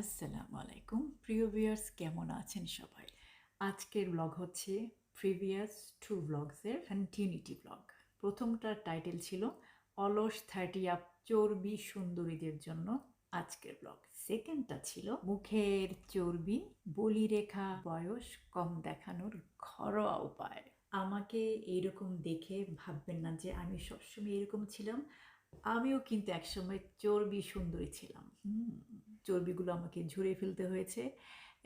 আসসালামু আলাইকুম। প্রিয় ভিউয়ার্স, কেমন আছেন সবাই? আজকের ব্লগ হচ্ছে প্রিভিয়াস টু ব্লগসের কন্টিনিউটি ব্লগ প্রথমটার টাইটেল ছিল অলস থার্টি আপ চর্বি সুন্দরীদের জন্য আজকের ব্লগ সেকেন্ডটা ছিল মুখের চর্বি, বলিরেখা, বয়স কম দেখানোর ঘরোয়া উপায়। আমাকে এইরকম দেখে ভাববেন না যে আমি সবসময় এরকম ছিলাম। আমিও কিন্তু একসময় চর্বি সুন্দরী ছিলাম। হুম। চর্বিগুলো আমাকে ঝরে ফেলতে হয়েছে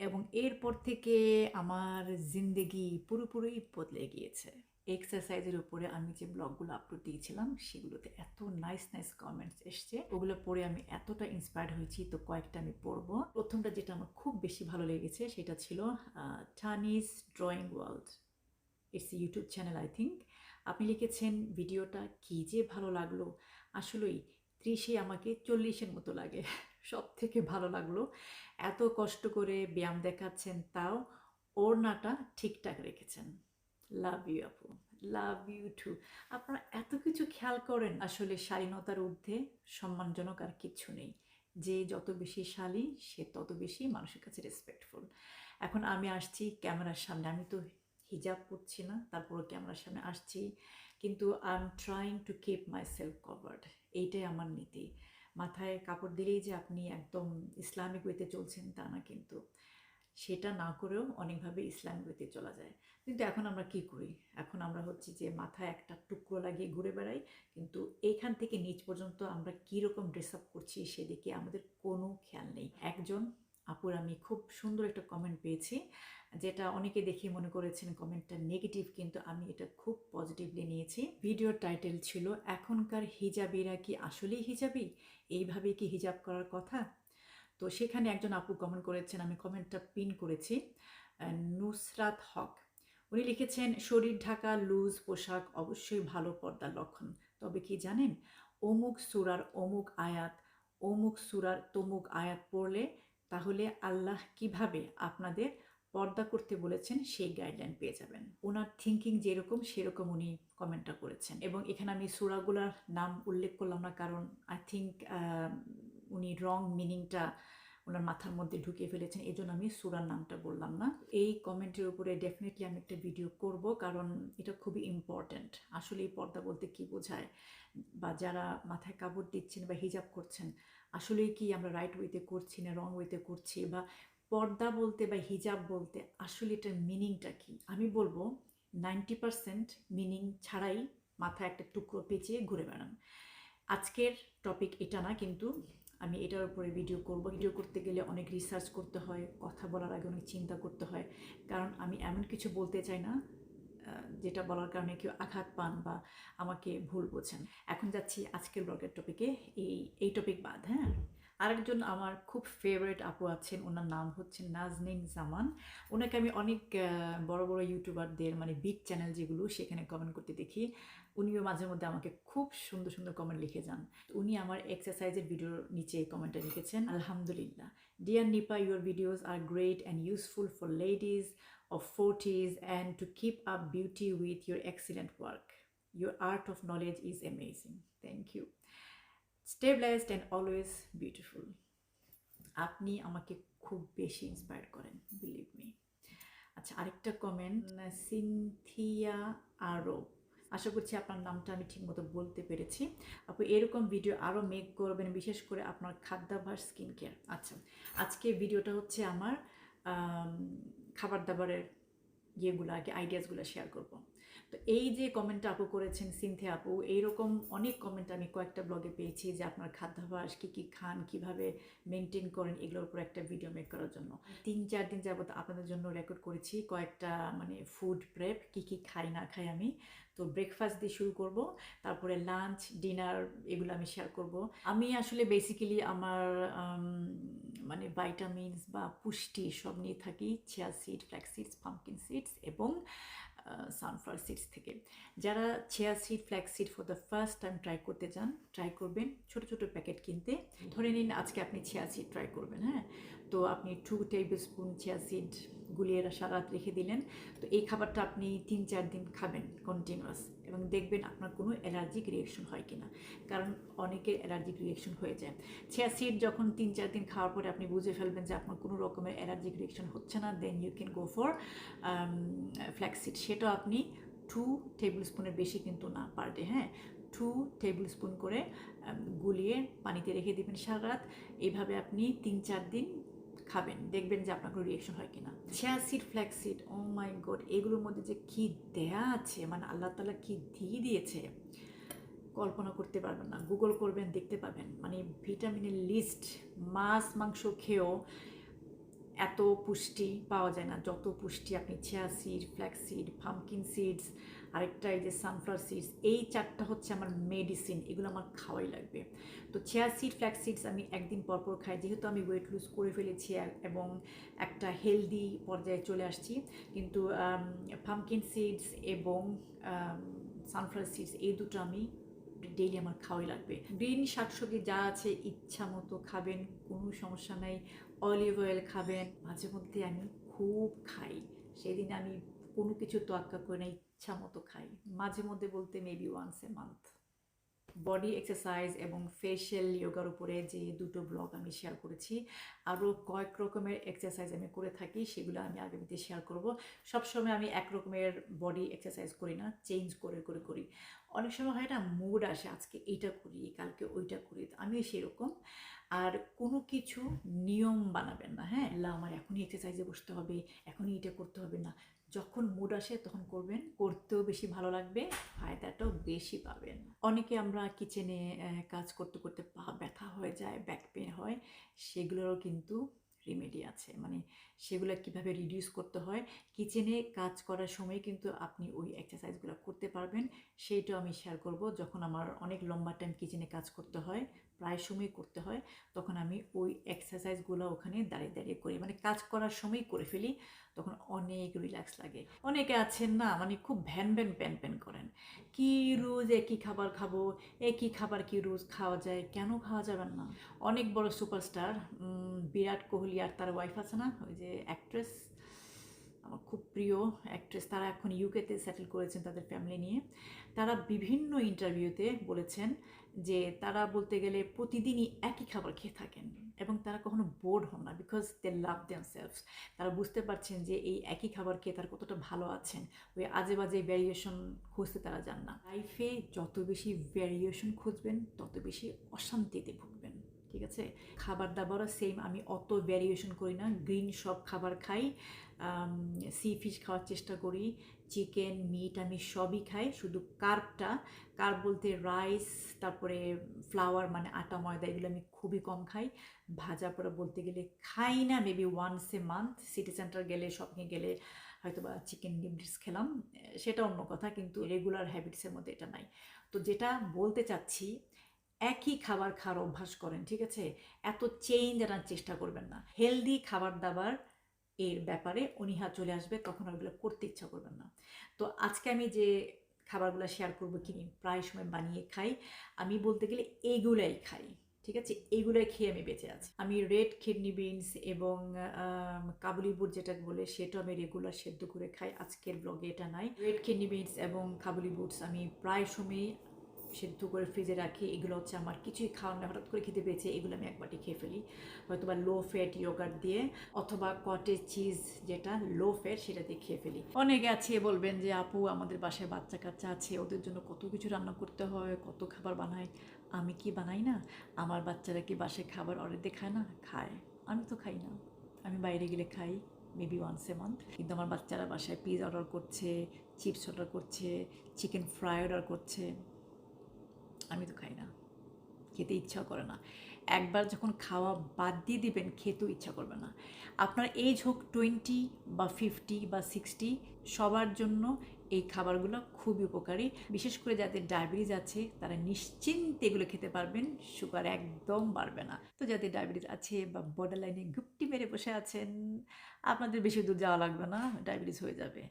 এবং এরপর থেকে আমার জিন্দেগি পুরোপুরি বদলে গিয়েছে। এক্সারসাইজের উপরে আমি যে ব্লগগুলো আপলোড দিয়েছিলাম, সেগুলোতে এত নাইস নাইস কমেন্টস এসছে। ওগুলো পড়ে আমি এতটা ইন্সপায়ার্ড হয়েছি, তো কয়েকটা আমি পড়ব। প্রথমটা যেটা আমার খুব বেশি ভালো লেগেছে, সেটা ছিল টানিস drawing world it's YouTube channel I think আপনি লিখেছেন, ভিডিওটা কী যে ভালো লাগল। আসলেই ত্রিশে আমাকে চল্লিশের মতো লাগে। সব থেকে ভালো লাগল। এত কষ্ট করে ব্যায়াম দেখাচ্ছেন তাও ওড়নাটা ঠিকঠাক রেখেছেন। লাভ ইউ আপু। লাভ ইউ টু আপনারা এত কিছু খেয়াল করেন, আসলে শালীনতার ঊর্ধ্বে সম্মানজনক আর কিচ্ছু নেই। যে যত বেশি শালী, সে তত বেশি মানুষের কাছে রেসপেক্টফুল এখন আমি আসছি ক্যামেরার সামনে। আমি তো হিজাব পরছি না তারপরে ক্যামেরার সামনে আসছি। কিন্তু I am trying to keep myself covered এইটাই আমার নীতি। মাথায় কাপড় দিলেই যে আপনি একদম ইসলামিক ওয়েতে চলছেন তা না কিন্তু। সেটা না করেও অনেকভাবে ইসলামিক ওয়েতে চলা যায়। কিন্তু এখন আমরা কি করি? এখন আমরা হচ্ছে যে মাথায় একটা টুকরো লাগিয়ে ঘুরে বেড়াই। কিন্তু এখান থেকে নিচ পর্যন্ত আমরা কীরকম ড্রেস আপ করছি সেদিকে আমাদের কোনো খেয়াল নেই। একজন আপুর আমি খুব সুন্দর একটা কমেন্ট পেয়েছি, যেটা অনেকে দেখে মনে করেছেন কমেন্টটা নেগেটিভ কিন্তু আমি এটা খুব পজিটিভলি নিয়েছি। ভিডিওর টাইটেল ছিল, এখনকার হিজাবিরা কি আসলেই হিজাবি? এইভাবে কি হিজাব করার কথা? তো সেখানে একজন আপু কমেন্ট করেছেন, আমি কমেন্টটা পিন করেছি নুসরাত হক। উনি লিখেছেন, শরীর ঢাকা লুজ পোশাক, অবশ্যই ভালো পর্দার লক্ষণ। তবে কি জানেন? অমুক সুরার অমুক আয়াত, অমুক সুরার তমুক আয়াত পড়লে তাহলে আল্লাহ কীভাবে আপনাদের পর্দা করতে বলেছেন সেই গাইডলাইন পেয়ে যাবেন। ওনার থিঙ্কিং যেরকম, সেরকম উনি কমেন্টটা করেছেন। এবং এখানে আমি সুরাগুলার নাম উল্লেখ করলাম না, কারণ আই থিঙ্ক উনি রং মিনিংটা ওনার মাথার মধ্যে ঢুকিয়ে ফেলেছেন এই জন্য আমি সুরার নামটা বললাম না। এই কমেন্টের উপরে ডেফিনেটলি আমি একটা ভিডিও করব, কারণ এটা খুবই ইম্পর্ট্যান্ট আসলে এই পর্দা বলতে কি বোঝায়? বা যারা মাথায় কাপড় দিচ্ছেন বা হিজাব করছেন আসলেই কি আমরা রাইট ওয়েতে করছি না রং ওয়েতে করছি? বা পর্দা বলতে বা হিজাব বলতে আসলে এটার মিনিংটা কি? আমি বলব নাইনটি পারসেন্ট মিনিং ছাড়াই মাথায় একটা টুকরো পেঁচিয়ে ঘুরে বেড়ান। আজকের টপিক এটা না, কিন্তু আমি এটার উপরে ভিডিও করব। ভিডিও করতে গেলে অনেক রিসার্চ করতে হয়, কথা বলার আগে অনেক চিন্তা করতে হয়। কারণ আমি এমন কিছু বলতে চাই না যেটা বলার কারণে কেউ আঘাত পান বা আমাকে ভুল বোঝেন। এখন যাচ্ছি আজকের ব্লগের টপিকে এই এই টপিক বাদ হ্যাঁ? আরেকজন আমার খুব ফেভারিট আপু আছেন, ওনার নাম হচ্ছে নাজনিন জামান। ওনাকে আমি অনেক বড় বড় ইউটিউবারদের মানে বিগ চ্যানেল যেগুলো সেখানে কমেন্ট করতে দেখি। উনিও মাঝে মধ্যে আমাকে খুব সুন্দর সুন্দর কমেন্ট লিখে যান। উনি আমার এক্সারসাইজের ভিডিওর নিচে কমেন্টটা লিখেছেন, আলহামদুলিল্লাহ। Dear Nipa your videos are great and useful for ladies of 40s and to keep up beauty with your excellent work. Your art of knowledge is amazing. Thank you. Stay blessed and always beautiful. আপনি আমাকে খুব বেশি inspire করেন believe me আচ্ছা আরেকটা comment Cynthia আরব আশা করছি আপনার নামটা আমি ঠিকমতো বলতে পেরেছি আপু, এরকম ভিডিও আরও মেক করবেন, বিশেষ করে আপনার খাদ্যাভ্যাস স্কিন কেয়ার আচ্ছা আজকে ভিডিওটা হচ্ছে আমার খাবার দাবারের ইয়েগুলো আর কি আইডিয়াসগুলো শেয়ার করব। তো এই যে কমেন্টটা আপু করেছেন, সিনথে আপু, এইরকম অনেক কমেন্ট আমি কয়েকটা ব্লগে পেয়েছি যে আপনার খাদ্যাভ্যাস, কী কী খান, কীভাবে মেনটেন করেন, এগুলোর উপর একটা ভিডিও মেক করার জন্য। তিন, চার দিন যাবত আপনাদের জন্য রেকর্ড করেছি কয়েকটা মানে ফুড প্রেপ কী কী খাই, না খাই আমি। তো ব্রেকফাস্ট দিয়ে শুরু করব, তারপরে লাঞ্চ ডিনার এগুলো আমি শেয়ার করব। আমি আসলে বেসিক্যালি আমার মানে ভাইটামিনস বা পুষ্টি সব নিয়ে থাকি chia seed flax seeds pumpkin seeds এবং সানফ্লাওয়ার সিডস থেকে। যারা chia seed flax seed for the first time try করতে চান ট্রাই করবেন। ছোট ছোট প্যাকেট কিনতে। ধরে নিন আজকে আপনি চেয়া সিড ট্রাই করবেন হ্যাঁ? তো আপনি two tablespoon chia seed গুলিয়ে সারা রাত রেখে দিলেন। তো এই খাবারটা আপনি তিন, চার দিন খাবেন কন্টিনিউয়াস এবং দেখবেন আপনার কোনো অ্যালার্জিক রিয়েকশন হয় কি না কারণ অনেকের অ্যালার্জিক রিয়েকশন হয়ে যায়। সিড যখন তিন, চার দিন খাওয়ার পরে আপনি বুঝে ফেলবেন যে আপনার কোনো রকমের অ্যালার্জিক রিয়েকশন হচ্ছে না then you can go for flaxseed সেটা আপনি টু টেবিল স্পুনের বেশি কিন্তু না পার ডে হ্যাঁ? টু টেবিল স্পুন করে গুলিয়ে পানিতে রেখে দিবেন সারা রাত। এইভাবে আপনি তিন, চার দিন খাবেন, দেখবেন যে আপনার কোনো রিয়েকশন হয় কিনা। Chia seed flaxseed oh my god এগুলোর মধ্যে যে কি দেয়া আছে মানে আল্লাহ তালা কি দিয়ে দিয়েছে, কল্পনা করতে পারবেন না। গুগল করবেন, দেখতে পাবেন মানে ভিটামিনের লিস্ট মাছ, মাংস খেয়েও এত পুষ্টি পাওয়া যায় না। যত পুষ্টি আপনি chia seed flax seed pumpkin seeds আরেকটা এই যে সানফ্লাওয়ার সিডস এই চারটা হচ্ছে আমার মেডিসিন এগুলো আমার খাওয়াই লাগবে। তো চিয়া সিড ফ্ল্যাক্স সিডস আমি একদিন পর পর খাই, যেহেতু আমি ওয়েট লুজ করে ফেলেছি এবং একটা হেলদি পর্যায়ে চলে আসছি, কিন্তু পামকিন সিডস এবং সানফ্লাওয়ার সিডস এই দুটো আমি ডেইলি আমার খাওয়াই লাগবে। গ্রিন শাকসবজি যা আছে ইচ্ছা মতো খাবেন, কোনো সমস্যা নাই অলিভ অয়েল খাবেন, মাঝে মধ্যে আমি খুব খাই, সেদিন আমি কোনো কিছু তোয়াক্কা করে না ইচ্ছা মতো খাই। মাঝে মধ্যে বলতে maybe once a month body exercise এবং ফেশিয়াল ইয়োগার উপরে যে দুটো ব্লগ আমি শেয়ার করেছি, আরও কয়েক রকমের এক্সারসাইজ আমি করে থাকি, সেগুলো আমি আগামীতে শেয়ার করব। সবসময় আমি এক রকমের বডি এক্সারসাইজ করি না চেঞ্জ করে করে করি। অনেক সময় হয় না মুড আসে, আজকে এইটা করি, কালকে ওইটা করি আমিও সেরকম। আর কোনো কিছু নিয়ম বানাবেন না হ্যাঁ? আমার এখনই এক্সারসাইজে বসতে হবে, এখনই এটা করতে হবে না। যখন মুড আসে তখন করবেন, করতেও বেশি ভালো লাগবে, ফায়দাটাও বেশি পাবেন। অনেকে আমরা কিচেনে কাজ করতে করতে পা ব্যথা হয়ে যায় ব্যাক পেন হয়, সেগুলোরও কিন্তু রেমেডি আছে। মানে সেগুলো কীভাবে রিডিউস করতে হয় কিচেনে কাজ করার সময় কিন্তু আপনি ওই এক্সারসাইজগুলো করতে পারবেন। সেইটাও আমি শেয়ার করব। যখন আমার অনেক লম্বা টাইম কিচেনে কাজ করতে হয় প্রায় সময় করতে হয়, তখন আমি ওই এক্সারসাইজগুলো ওখানে দাঁড়িয়ে দাঁড়িয়ে করি। মানে কাজ করার সময় করে ফেলি, তখন অনেক রিল্যাক্স লাগে। অনেকে আছেন না মানে খুব ভ্যান ভ্যান, প্যান প্যান করেন। কি রোজ একই খাবার খাব, একই খাবার কি রোজ খাওয়া যায়, কেন খাওয়া যাবে না? অনেক বড় সুপারস্টার বিরাট কোহলি আর তার ওয়াইফ আছে না, ওই যে অ্যাক্ট্রেস আমার খুব প্রিয় অ্যাক্ট্রেস তারা এখন ইউকেতে সেটেল করেছেন তাদের ফ্যামিলি নিয়ে। তারা বিভিন্ন ইন্টারভিউতে বলেছেন যে তারা বলতে গেলে প্রতিদিনই একই খাবার খেয়ে থাকেন এবং তারা কখনো বোর্ড হন না because they love themselves তারা বুঝতে পারছেন যে এই একই খাবার খেয়ে তারা কতটা ভালো আছেন। ওই আজে বাজে ভ্যারিয়েশন খুঁজতে তারা যান না। লাইফে যত বেশি ভ্যারিয়েশন খুঁজবেন, তত বেশি অশান্তিতে ভুগবেন, ঠিক আছে? খাবার দাবারও সেম আমি অত ভ্যারিয়েশন করি না। গ্রিন সব খাবার খাই সি ফিশ খাওয়ার চেষ্টা করি চিকেন মিট আমি সবই খাই। শুধু কার্বটা কার্ব বলতে রাইস তারপরে ফ্লাওয়ার মানে আটা, ময়দা, এগুলো আমি খুবই কম খাই। ভাজা পোড়া বলতে গেলে খাই না maybe once a month city centre গেলে শপিংয়ে গেলে হয়তো বা চিকেন নিবলিস খেলাম। সেটা অন্য কথা, কিন্তু রেগুলার হ্যাবিটসের মধ্যে এটা নাই। তো যেটা বলতে চাচ্ছি, একই খাবার খাওয়ার অভ্যাস করেন, ঠিক আছে? এত চেঞ্জ আনার চেষ্টা করবেন না। হেলদি খাবার দাবার এর ব্যাপারে অনীহা চলে আসবে, তখন ওগুলো করতে ইচ্ছা করবেন না। তো আজকে আমি যে খাবারগুলো শেয়ার করব কিনি প্রায় সময় বানিয়ে খাই, আমি বলতে গেলে এইগুলাই খাই, ঠিক আছে? এইগুলোই খেয়ে আমি বেঁচে আছি। আমি রেড কিডনি বিনস এবং কাবুলি বুট যেটা বলে, সেটা আমি রেগুলার সেদ্ধ করে খাই। আজকের ব্লগে এটা নাই। রেড কিডনি বিনস এবং কাবুলি বুটস আমি প্রায় সময় সেদ্ধ করে ফ্রিজে রাখি, এগুলো হচ্ছে আমার কিছুই খাওয়া না, হঠাৎ করে খেতে পেয়েছে, এগুলো আমি একবারটি খেয়ে ফেলি। হয়তো বা লো ফ্যাট ইয়োগার্ট দিয়ে অথবা কটেজ চিজ যেটা লো ফ্যাট সেটা দিয়ে খেয়ে ফেলি। অনেকে আছে বলবেন যে, আপু, আমাদের বাসায় বাচ্চা কাচ্চা আছে, ওদের জন্য কত কিছু রান্না করতে হয়, কত খাবার বানাই? আমি কি বানাই না? আমার বাচ্চারা কি বাসায় খাবার অর্ডার দিয়ে খায় না? খায়। আমি তো খাই না। আমি বাইরে গেলে খাই মেবি ওয়ান্স এ মান্থ কিন্তু আমার বাচ্চারা বাসায় পিজ অর্ডার করছে চিপস অর্ডার করছে চিকেন ফ্রাই অর্ডার করছে। আমি তো খাই না। খেতে ইচ্ছা করে না। একবার যখন খাওয়া বাদ দিয়ে দিবেন, খেতেও ইচ্ছা করবে না। আপনার এজ হোক টোয়েন্টি বা ফিফটি বা সিক্সটি সবার জন্য এই খাবারগুলো খুবই উপকারী। বিশেষ করে যাদের ডায়াবেটিস আছে, তারা নিশ্চিন্তে এগুলো খেতে পারবেন সুগার একদম বাড়বে না। তো যাদের ডায়াবেটিস আছে বা বর্ডার লাইনে গুপটি মেরে বসে আছেন, আপনাদের বেশি দূর যাওয়া লাগবে না ডায়াবেটিস হয়ে যাবে।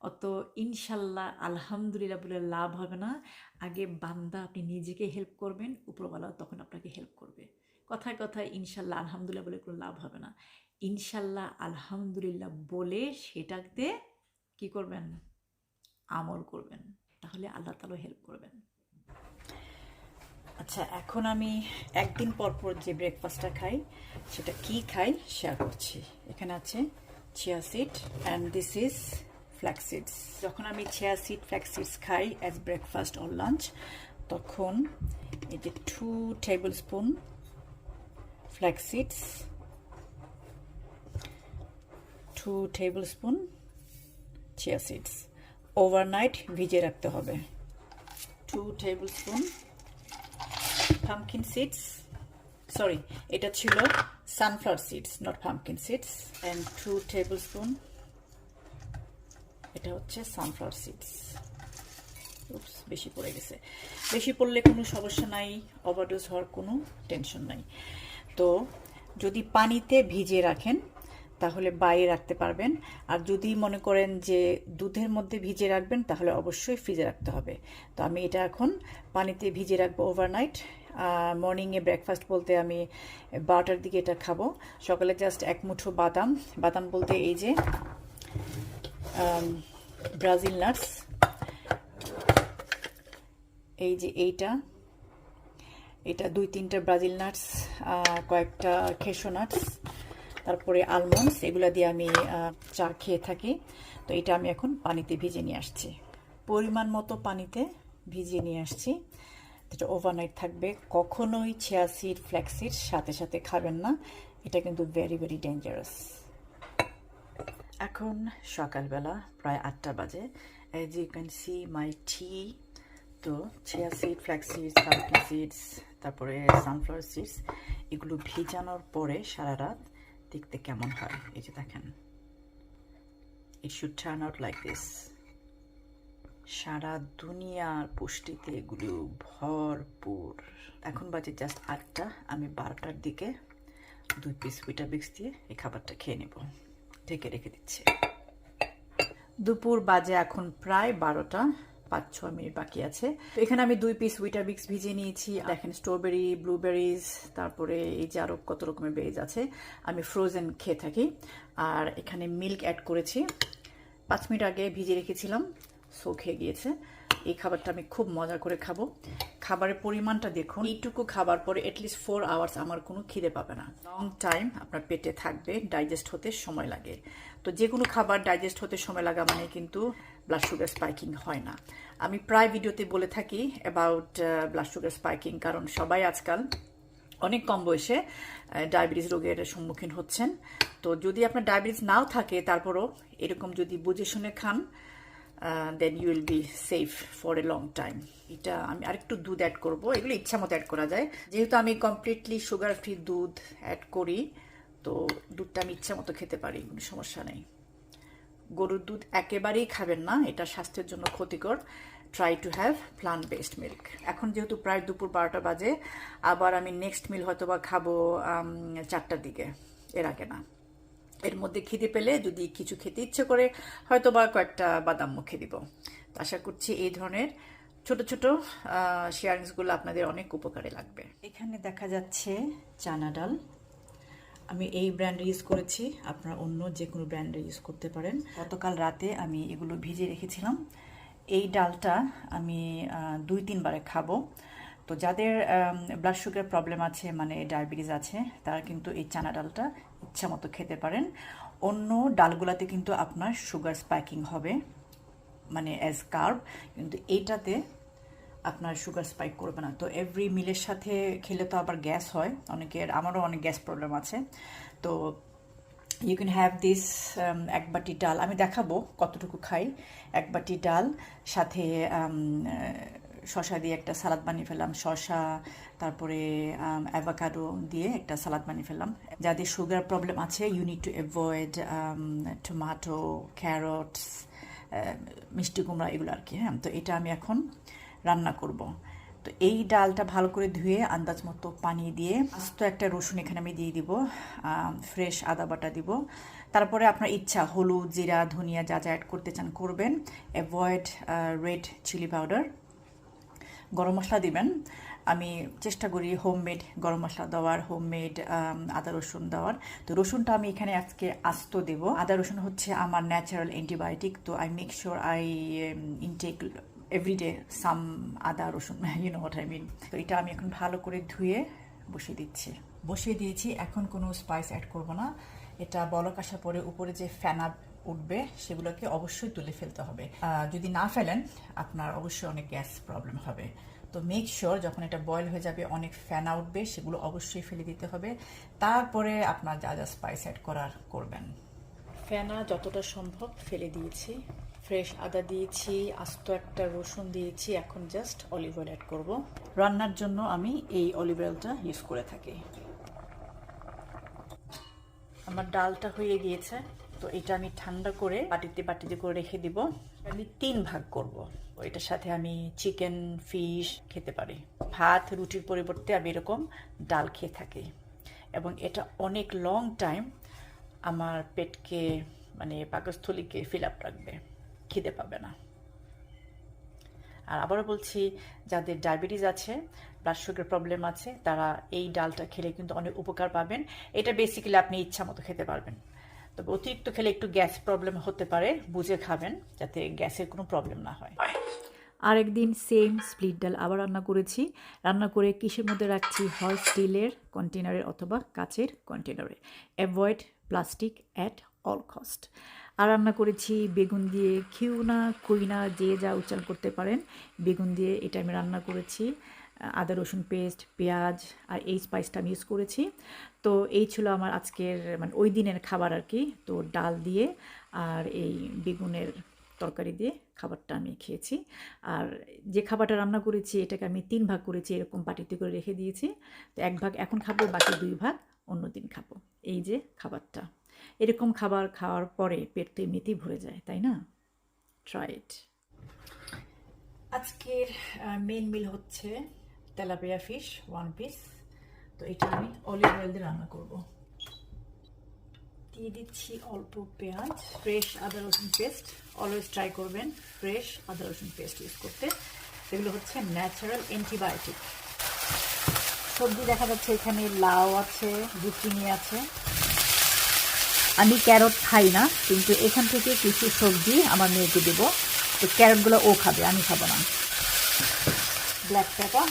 অত ইনশাল্লাহ আলহামদুলিল্লাহ বলে লাভ হবে না। আগে বান্দা আপনি নিজেকে হেল্প করবেন, উপরওয়ালা তখন আপনাকে হেল্প করবে। কথায় কথায় ইনশাল্লাহ আলহামদুলিল্লাহ বলে কোনো লাভ হবে না। ইনশাল্লাহ আলহামদুলিল্লাহ বলে সেটাতে কি করবেন? আমল করবেন। তাহলে আল্লাহ তালা হেল্প করবেন। আচ্ছা এখন আমি একদিন পর পর যে ব্রেকফাস্টটা খাই, সেটা কি খাই? শেয়ার করছি। এখানে আছে chia seed and this is flaxseeds যখন আমি চিয়া সিড ফ্ল্যাক্স ফ্ল্যাক্সিডস খাই অ্যাজ ব্রেকফাস্ট অর লাঞ্চ তখন এই যে two tablespoon flaxseeds two tablespoon chia seeds overnight ভিজিয়ে রাখতে হবে। Two tablespoon pumpkin seeds sorry এটা ছিল sunflower seeds not not pumpkin and two two tablespoon এটা হচ্ছে সানফ্লাওয়ার seeds Oops, বেশি পড়ে গেছে। বেশি পড়লে কোনো সমস্যা নাই ওভারডোজ হওয়ার কোনো টেনশন নাই। তো যদি পানিতে ভিজিয়ে রাখেন তাহলে বাইরে রাখতে পারবেন। আর যদি মনে করেন যে দুধের মধ্যে ভিজিয়ে রাখবেন তাহলে অবশ্যই ফ্রিজে রাখতে হবে। তো আমি এটা এখন পানিতে ভিজিয়ে রাখব ওভারনাইট মর্নিংয়ে ব্রেকফাস্ট বলতে আমি বারোটার দিকে এটা খাব। সকালে জাস্ট এক মুঠো বাদাম। বাদাম বলতে এই যে ব্রাজিল নাটস এই যে এইটা, এটা দুই তিনটা ব্রাজিল নাটস কয়েকটা খেসো নাটস তারপরে আলমন্ডস এগুলো দিয়ে আমি চা খেয়ে থাকি। তো এটা আমি এখন পানিতে ভিজে নিয়ে আসছি। পরিমাণ মতো পানিতে ভিজিয়ে নিয়ে আসছি। এটা ওভারনাইট থাকবে। কখনোই ছিয়া সিড ফ্ল্যাক্সিড সাথে সাথে খাবেন না। এটা কিন্তু ভেরি ভেরি ডেঞ্জারাস এখন সকালবেলা প্রায় আটটা বাজে। As you can see my tea তো chia seed flax seeds pumpkin seeds তারপরে সানফ্লাওয়ার সিডস এগুলো ভিজানোর পরে সারা রাত দেখতে কেমন হয়? এই যে দেখেন। It should turn out like this সারা দুনিয়ার পুষ্টিতে এগুলো ভরপুর। এখন বাজে জাস্ট আটটা। আমি বারোটার দিকে দুই পিস উইটাবিক্স দিয়ে এই খাবারটা খেয়ে নেব। ঢেকে রেখে দিচ্ছে। দুপুর বাজে এখন প্রায় বারোটা পাঁচ ছ মিনিট বাকি আছে। তো এখানে আমি দুই পিস উইটার বিক্স ভিজিয়ে নিয়েছি। দেখেন স্ট্রবেরি ব্লুবেরিজ তারপরে এই যে আরও কত রকমের বেরিজ আছে, আমি ফ্রোজেন খেয়ে থাকি। আর এখানে মিল্ক অ্যাড করেছি। পাঁচ মিনিট আগে ভিজিয়ে রেখেছিলাম সো খেয়ে গিয়েছে। এই খাবারটা আমি খুব মজা করে খাব। খাবারের পরিমাণটা দেখুন। এইটুকু খাবার পরে অ্যাটলিস্ট ফোর আওয়ার্স আমার কোনো খিদে পাবে না। লং টাইম আপনার পেটে থাকবে ডাইজেস্ট হতে সময় লাগে। তো যে কোনো খাবার ডাইজেস্ট হতে সময় লাগা মানে কিন্তু ব্লাড সুগার স্পাইকিং হয় না। আমি প্রায় ভিডিওতে বলে থাকি অ্যাবাউট ব্লাড সুগার স্পাইকিং কারণ সবাই আজকাল অনেক কম বয়সে ডায়াবেটিস রোগের সম্মুখীন হচ্ছেন। তো যদি আপনার ডায়াবেটিস নাও থাকে তারপরও এরকম যদি বুঝে শুনে খান then you will be safe for a long time এটা আমি আরেকটু দুধ অ্যাড করব, এগুলো ইচ্ছা মতো অ্যাড করা যায়। যেহেতু আমি কমপ্লিটলি সুগার ফ্রি দুধ অ্যাড করি, তো দুধটা আমি ইচ্ছা মতো খেতে পারি, কোনো সমস্যা নেই। গরুর দুধ একেবারেই খাবেন না, এটা স্বাস্থ্যের জন্য ক্ষতিকর। Try to have plant based milk এখন যেহেতু প্রায় দুপুর বারোটা বাজে, আবার আমি নেক্সট মিল হয়তো বা খাব চারটার দিকে, এর আগে না। এর মধ্যে খিদে পেলে যদি কিছু খেতে ইচ্ছে করে হয়তো বা কয়েকটা বাদাম মুখে দিব আশা করছি এই ধরনের ছোট ছোট শেয়ারিংসগুলো আপনাদের অনেক উপকারে লাগবে। এখানে দেখা যাচ্ছে চানা ডাল। আমি এই ব্র্যান্ড ইউজ করেছি, আপনারা অন্য যে কোনো ব্র্যান্ড ইউজ করতে পারেন। গতকাল রাতে আমি এগুলো ভিজে রেখেছিলাম। এই ডালটা আমি দুই তিনবারে খাব। তো যাদের ব্লাড সুগার প্রবলেম আছে মানে ডায়াবেটিস আছে, তারা কিন্তু এই চানা ডালটা ইচ্ছা মতো খেতে পারেন। অন্য ডালগুলাতে কিন্তু আপনার সুগার স্পাইকিং হবে মানে অ্যাজ কার্ব কিন্তু এইটাতে আপনার সুগার স্পাইক করবে না। তো এভরি মিলের সাথে খেলে তো আবার গ্যাস হয়, অনেকের, আমারও অনেক গ্যাস প্রবলেম আছে। তো ইউ ক্যান হ্যাভ দিস এক বাটি ডাল, আমি দেখাবো কতটুকু খাই। এক বাটি ডাল, সাথে শশা দিয়ে একটা সালাদ বানিয়ে ফেললাম। শশা তারপরে অ্যাভাকাডো দিয়ে একটা সালাদ বানিয়ে ফেললাম। যাদের সুগার প্রবলেম আছে you need to avoid tomato carrots মিষ্টি কুমড়া এগুলো আর কি হ্যাঁ? তো এটা আমি এখন রান্না করব। তো এই ডালটা ভালো করে ধুয়ে আন্দাজ মতো পানি দিয়ে আস্ত একটা রসুন এখানে আমি দিয়ে দিব ফ্রেশ আদা বাটা দিব। তারপরে আপনার ইচ্ছা, হলুদ, জিরা, ধনিয়া যা যা অ্যাড করতে চান করবেন। অ্যাভয়েড রেড চিলি পাউডার গরম মশলা দিবেন। আমি চেষ্টা করি হোমমেড গরম মশলা দেওয়ার হোমমেড আদা রসুন দেওয়ার। তো রসুনটা আমি এখানে আজকে আস্ত দেব। আদা রসুন হচ্ছে আমার ন্যাচারাল অ্যান্টিবায়োটিক তো I make sure I intake everyday some ada rasun you know what I mean তো এটা আমি এখন ভালো করে ধুয়ে বসিয়ে দিচ্ছি। বসিয়ে দিয়েছি, এখন কোনো স্পাইস অ্যাড করব না। এটা বলক আসার পরে উপরে যে ফ্যানা উঠবে, সেগুলোকে অবশ্যই তুলে ফেলতে হবে। যদি না ফেলেন, আপনার অবশ্যই অনেক গ্যাস প্রবলেম হবে। তো মেক শিওর যখন এটা বয়েল হয়ে যাবে, অনেক ফ্যানা উঠবে, সেগুলো অবশ্যই ফেলে দিতে হবে। তারপরে আপনার যা যা স্পাইস অ্যাড করার করবেন। ফেনা যতটা সম্ভব ফেলে দিয়েছি। ফ্রেশ আদা দিয়েছি, আস্ত একটা রসুন দিয়েছি, এখন জাস্ট অলিভ অয়েল অ্যাড করব। রান্নার জন্য আমি এই অলিভ অয়েলটা ইউজ করে থাকি। আমার ডালটা হয়ে গিয়েছে। তো এটা আমি ঠান্ডা করে বাটিতে বাটিতে করে রেখে দিব। আমি তিন ভাগ করব। এটার সাথে আমি চিকেন ফিশ খেতে পারি। ভাত, রুটির পরিবর্তে আমি এরকম ডাল খেয়ে থাকি। এবং এটা অনেক লং টাইম আমার পেটকে মানে পাকস্থলীকে ফিল আপ রাখবে। খিদে পাবে না। আর আবারও বলছি, যাদের ডায়াবেটিস আছে ব্লাড সুগার প্রবলেম আছে, তারা এই ডালটা খেলে কিন্তু অনেক উপকার পাবেন। এটা বেসিক্যালি আপনি ইচ্ছা মতো খেতে পারবেন। তবে অতিরিক্ত খেলে একটু গ্যাস প্রবলেম হতে পারে, বুঝে খাবেন যাতে গ্যাসের কোনো প্রবলেম না হয়। আরেকদিন সেম স্প্লিট ডাল আবার রান্না করেছি। রান্না করে কিসের মধ্যে রাখছি? হয় স্টিলের কন্টেনারে অথবা কাচের কন্টেনারে avoid plastic at all cost আর রান্না করেছি বেগুন দিয়ে খিউনা কুইনা, যে যা উচ্চারণ করতে পারেন। বেগুন দিয়ে এটা আমি রান্না করেছি। আদা, রসুন পেস্ট পেঁয়াজ আর এই স্পাইসটা আমি ইউজ করেছি। তো এই ছিল আমার আজকের মানে ওই দিনের খাবার আর কি। তো ডাল দিয়ে আর এই বেগুনের তরকারি দিয়ে খাবারটা আমি খেয়েছি। আর যে খাবারটা রান্না করেছি, এটাকে আমি তিন ভাগ করেছি, এরকম বাটিতে করে রেখে দিয়েছি। তো এক ভাগ এখন খাব, বাকি দুই ভাগ অন্য দিন খাব। এই যে খাবারটা। এরকম খাবার খাওয়ার পরে পেট তো এমনিতেই ভরে যায়, তাই না? ট্রাই ইট আজকের মেন মিল হচ্ছে তেলাপিয়া ফিশ ওয়ান পিস তো এটা আমি অলিভ অয়েল দিয়ে রান্না করব। দিয়ে দিচ্ছি অল্প পেঁয়াজ ফ্রেশ আদা, রসুন পেস্ট অলওয়েজ ট্রাই করবেন ফ্রেশ আদা, রসুন পেস্ট ইউজ করতে। সেগুলো হচ্ছে ন্যাচারাল অ্যান্টিবায়োটিক সবজি দেখা যাচ্ছে এখানে লাউ আছে জুকিনি আছে। আমি ক্যারট খাই না, কিন্তু এখান থেকে কিছু সবজি আমার মেয়েকে দেবো। তো ক্যারটগুলো ও খাবে, আমি খাব না। ব্ল্যাক পেপার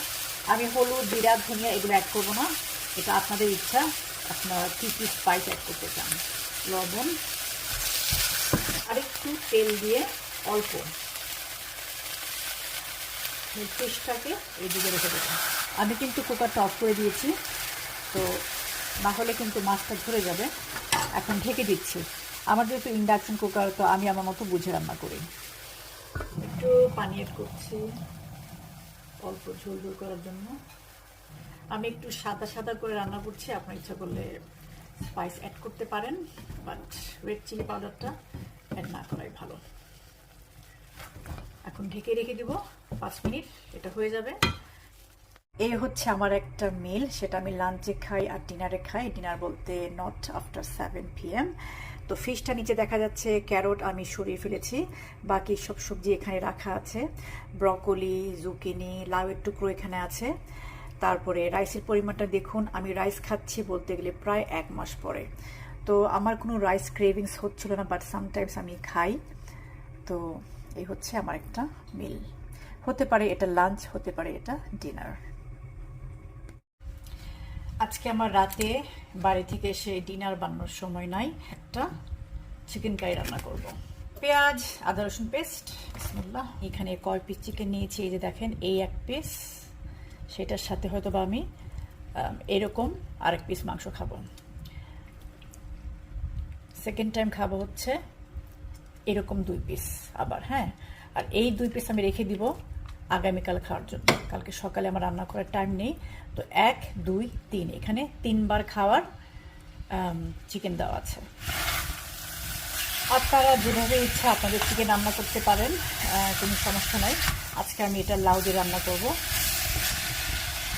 আমি হলুদ, জিরা, ধনিয়া এগুলো অ্যাড করব না। এটা আপনাদের ইচ্ছা। আপনারা কী কী স্পাইস অ্যাড করতে চান? লবণ। আরেকটু তেল দিয়ে অল্প। ফিশটাকে এইদিকে রেখে দেবো আমি কিন্তু কুকারটা অফ করে দিয়েছি। তো না হলে কিন্তু মাছটা ধরে যাবে। এখন ঢেকে দিচ্ছি। আমার যেহেতু ইন্ডাকশন কুকার তো আমি আমার মতো বুঝে রান্না করি। একটু পানি অ্যাড করছি। অল্প ঝোল ঝোল করার জন্য। আমি একটু সাদা সাদা করে রান্না করছি, আপনার ইচ্ছা করলে স্পাইস অ্যাড করতে পারেন বাট রেড চিলি পাউডারটা অ্যাড না করাই ভালো। এখন ঢেকে রেখে দিব পাঁচ মিনিট, এটা হয়ে যাবে। এই হচ্ছে আমার একটা মিল সেটা আমি লাঞ্চে খাই আর ডিনারে খাই। ডিনার বলতে নট আফটার সেভেন পিএম তো ফিশটা নিচে দেখা যাচ্ছে, ক্যারট আমি সরিয়ে ফেলেছি। বাকি সব সবজি এখানে রাখা আছে। ব্রকলি, জুকিনি, লাউয়ের টুকরো এখানে আছে। তারপরে রাইসের পরিমাণটা দেখুন, আমি রাইস খাচ্ছি বলতে গেলে প্রায় এক মাস পরে। তো আমার কোনো রাইস ক্রেভিংস হচ্ছিল না, বাট সামটাইমস আমি খাই। তো এই হচ্ছে আমার একটা মিল। হতে পারে এটা লাঞ্চ, হতে পারে এটা ডিনার। আজকে আমার রাতে বাড়ি থেকে এসে ডিনার বানানোর সময় নাই, একটা চিকেন কারি রান্না করব। পেঁয়াজ, আদা, রসুন পেস্ট বিসমুল্লাহ। এখানে কয় পিস চিকেন নিয়েছি, এই যে দেখেন, এই এক পিস সেটার সাথে হয়তো বা আমি, এরকম আরেক পিস মাংস খাব। সেকেন্ড টাইম খাব হচ্ছে এরকম দুই পিস আবার হ্যাঁ? আর এই দুই পিস আমি রেখে দিব আগামীকাল খাওয়ার জন্য। কালকে সকালে আমার রান্না করার টাইম নেই। তো এক, দুই, তিন। এখানে তিনবার খাওয়ার চিকেন দেওয়া আছে। আপনারা যেভাবে ইচ্ছা আপনাদের চিকেন রান্না করতে পারেন কোনো সমস্যা নাই। আজকে আমি এটা লাউ দিয়ে রান্না করব।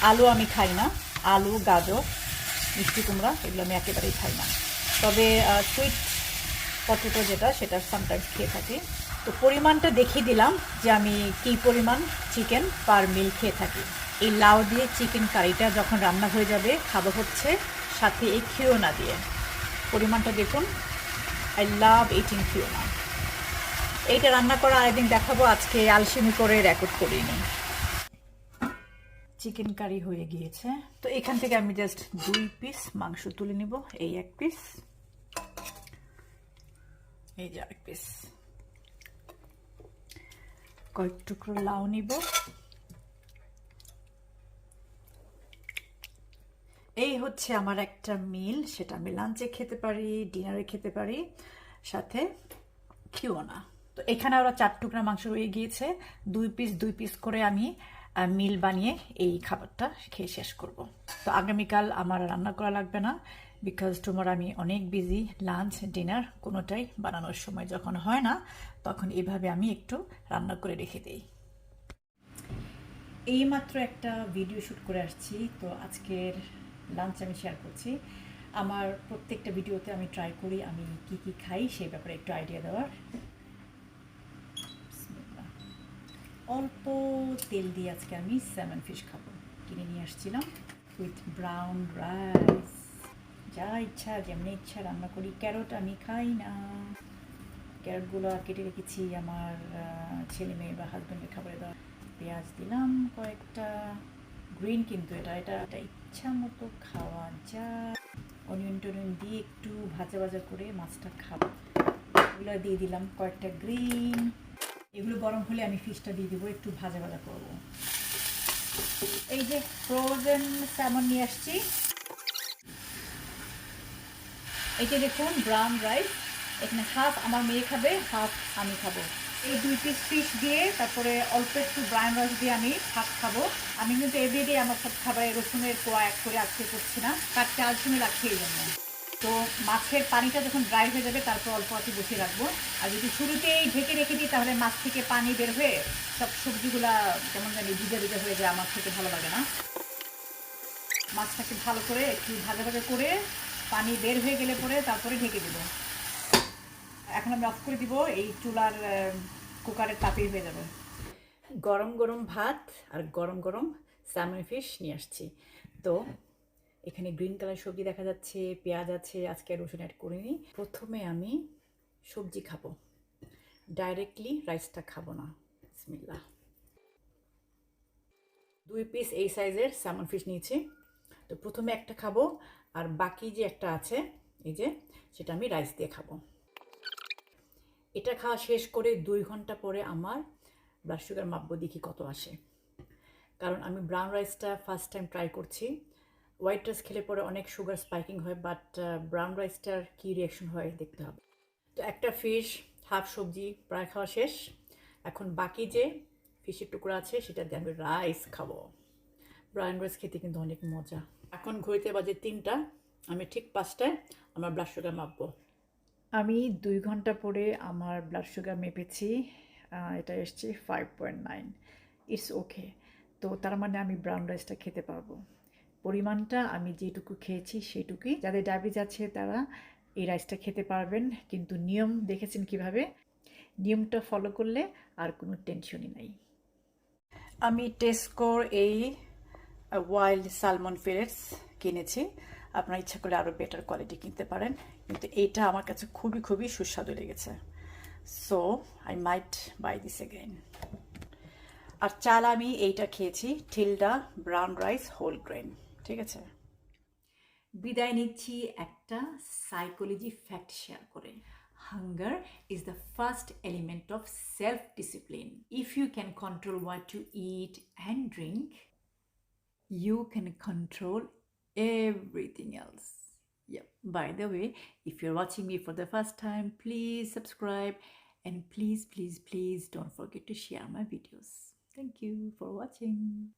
আলু আমি খাই না। আলু, গাজর, মিষ্টি কুমড়া এগুলো আমি একেবারেই খাই না। তবে সুইট পটেটো যেটা, সেটা সামটাইমস খেয়ে থাকি। তো পরিমাণটা দেখিয়ে দিলাম যে আমি কী পরিমাণ চিকেন পার মিল খেয়ে থাকি। এই লাউ দিয়ে চিকেন কারিটা যখন রান্না হয়ে যাবে, খাব হচ্ছে সাথে এই খিওনা দিয়ে। পরিমাণটা দেখুন। আই লাভ ইটিং খিওনা এইটা রান্না করা আরেকদিন দেখাবো, আজকে আলসেমি করে রেকর্ড করিনি। চিকেন কারি হয়ে গিয়েছে। তো এখান থেকে আমি জাস্ট দুই পিস মাংস তুলে নিব, এই এক পিস এই যে আরেক পিস কয়েক টুকরো লাউ নিব। এই হচ্ছে আমার একটা মিল, সেটা আমি লাঞ্চে খেতে পারি ডিনারে খেতে পারি, সাথে খেও না তো এখানে ওরা চার টুকরা মাংস রয়ে গিয়েছে, দুই পিস দুই পিস করে আমি মিল বানিয়ে এই খাবারটা খেয়ে শেষ করব। তো আগামীকাল আমার রান্না করা লাগবে না। বিকজ টুমার আমি অনেক বিজি লাঞ্চ ডিনার কোনোটাই বানানোর সময় যখন হয় না, তখন এভাবে আমি একটু রান্না করে রেখে দিই। এইমাত্র একটা ভিডিও শ্যুট করে আসছি, তো আজকের লাঞ্চ আমি শেয়ার করছি। আমার প্রত্যেকটা ভিডিওতে আমি ট্রাই করি, আমি কি কি খাই, সেই ব্যাপারে একটু আইডিয়া দেওয়ার। অল্প তেল দিয়ে আজকে আমি স্যামন ফিশ খাব। কিনে নিয়ে আসছিলাম উইথ ব্রাউন রাইস যা ইচ্ছা, যেমনি ইচ্ছা রান্না করি। ক্যারট আমি খাই না। ক্যারটগুলো কেটে রেখেছি আমার ছেলে মেয়ে বা হাজব্যান্ডের খাবারে দেওয়া। পেঁয়াজ দিলাম কয়েকটা। গ্রিন কিন্তু এটা এটা এটা ইচ্ছা মতো খাওয়া যায়। অনিয়ন টনিয়ন দিয়ে একটু ভাজা ভাজা করে মাছটা খাব। এগুলো দিয়ে দিলাম কয়েকটা গ্রিন এগুলো গরম হলে আমি ফিশটা দিয়ে দেবো, একটু ভাজা ভাজা করব। এই যে ফ্রোজেন স্যামন নিয়ে আসছি। যে দেখুন ব্রাউন রাইস এখানে হাফ আমার মেয়ে খাবে হাফ আমি খাব। এই দুই পিস ফিশ দিয়ে তারপরে অল্প একটু ব্রাউন রাইস দিয়ে আমি হাফ খাব। আমি কিন্তু এভরিডে আমার সব খাবারে রসুনের কোয়া এক করে আজকে করছি না কাটতে আলসুনে রাখছি এই জন্য। তো মাছের পানিটা যখন ড্রাই হয়ে যাবে, তারপর অল্প আছে বসিয়ে রাখব। আর যদি শুরুতেই ঢেকে রেখে দিই, তাহলে মাছ থেকে পানি বের হয়ে সব সবজিগুলা কেমন জানি ভিজে ভিজে হয়ে যায়, আমার খেতে ভালো লাগে না। মাছটাকে ভালো করে একটু ভাজা ভাজা করে পানি বের হয়ে গেলে পরে তারপরে ঢেকে দেব। এখন আমি অফ করে দিব, এই চুলার কুকারের তাপেই হয়ে যাবে। গরম গরম ভাত আর গরম গরম স্যামন ফিশ নিয়ে আসছি। তো এখানে গ্রিন কালার সবজি দেখা যাচ্ছে, পেঁয়াজ আছে, আজকে রসুন অ্যাড করিনি। প্রথমে আমি সবজি খাব। ডাইরেক্টলি রাইসটা খাব না। বিসমিল্লাহ। দুই পিস এই সাইজের স্যামন ফিশ নিয়েছি। তো প্রথমে একটা খাব আর বাকি যে একটা আছে, এই যে, সেটা আমি রাইস দিয়ে খাব। এটা খাওয়া শেষ করে দুই ঘণ্টা পরে আমার ব্লাড সুগার মাপবো দেখি কত আসে। কারণ আমি ব্রাউন রাইসটা ফার্স্ট টাইম ট্রাই করছি। হোয়াইট রাইস খেলে পরে অনেক সুগার স্পাইকিং হয় বাট ব্রাউন রাইসটার কী রিয়াকশন হয় দেখতে হবে। তো একটা ফিশ হাফ সবজি, প্রায় খাওয়া শেষ। এখন বাকি যে ফিশের টুকরো আছে, সেটা দিয়ে আমি রাইস খাব। ব্রাউন রাইস খেতে কিন্তু অনেক মজা। এখন ঘড়িতে বাজে তিনটা আমি ঠিক পাঁচটায় আমার ব্লাড সুগার মাপবো। আমি দুই ঘণ্টা পরে আমার ব্লাড সুগার মেপেছি এটা এসছে five point nine it's okay তো তার মানে আমি ব্রাউন রাইসটা খেতে পারব। পরিমাণটা আমি যেটুকু খেয়েছি সেটুকুই। যাদের ডায়াবেটিস আছে তারা এই রাইসটা খেতে পারবেন কিন্তু নিয়ম দেখেছেন কীভাবে? নিয়মটা ফলো করলে আর কোনো টেনশনই নাই। আমি টেস্কোর এই ওয়াইল্ড সালমন ফিলেটস কিনেছি। আপনার ইচ্ছা করলে আরও বেটার কোয়ালিটি কিনতে পারেন। কিন্তু এইটা আমার কাছে খুবই খুবই সুস্বাদু লেগেছে। So I might buy this again আর চাল আমি এইটা খেয়েছি Tilda brown rice whole grain ঠিক আছে? বিদায় নিচ্ছি একটা সাইকোলজি ফ্যাক্ট শেয়ার করে। Hunger is the first element of self discipline if you can control what to eat and drink you can control everything else. Yep. By the way, if you're watching me for the first time, please subscribe and please, please, please don't forget to share my videos. Thank you for watching.